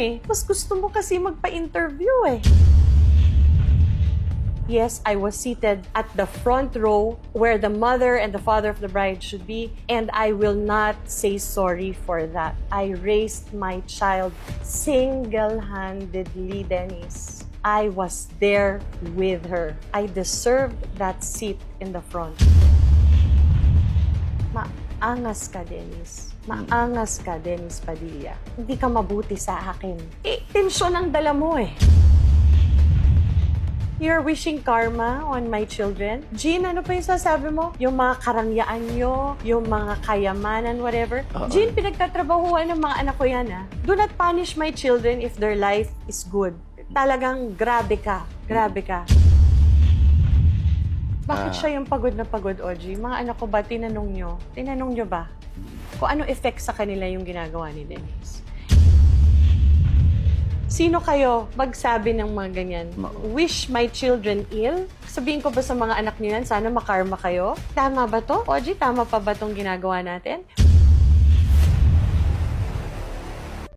eh. Mas gusto mo kasi magpa-interview eh. Yes, I was seated at the front row where the mother and the father of the bride should be, and I will not say sorry for that. I raised my child single-handedly, Dennis. I was there with her. I deserved that seat in the front. Maangas ka, Dennis. Maangas ka, Dennis Padilla. Hindi ka mabuti sa akin. Eh, tensyon ang dala mo eh. You're wishing karma on my children? Jean, ano pa yung sasabi mo? Yung mga karangyaan nyo, yung mga kayamanan, whatever. Oo. Jean, pinagtatrabahuan ng mga anak ko yan, ha? Do not punish my children if their life is good. Talagang grabe ka. Grabe ka. Bakit Ah. siya yung pagod na pagod, Oji? Mga anak ko ba, tinanong nyo? Tinanong nyo ba? Kung ano effect sa kanila yung ginagawa ni Dennis? Sino kayo magsabi ng mga ganyan? Ma- Wish my children ill? Sabihin ko ba sa mga anak niyo yan, sana makarma kayo? Tama ba to? Oji, tama pa ba tong ginagawa natin?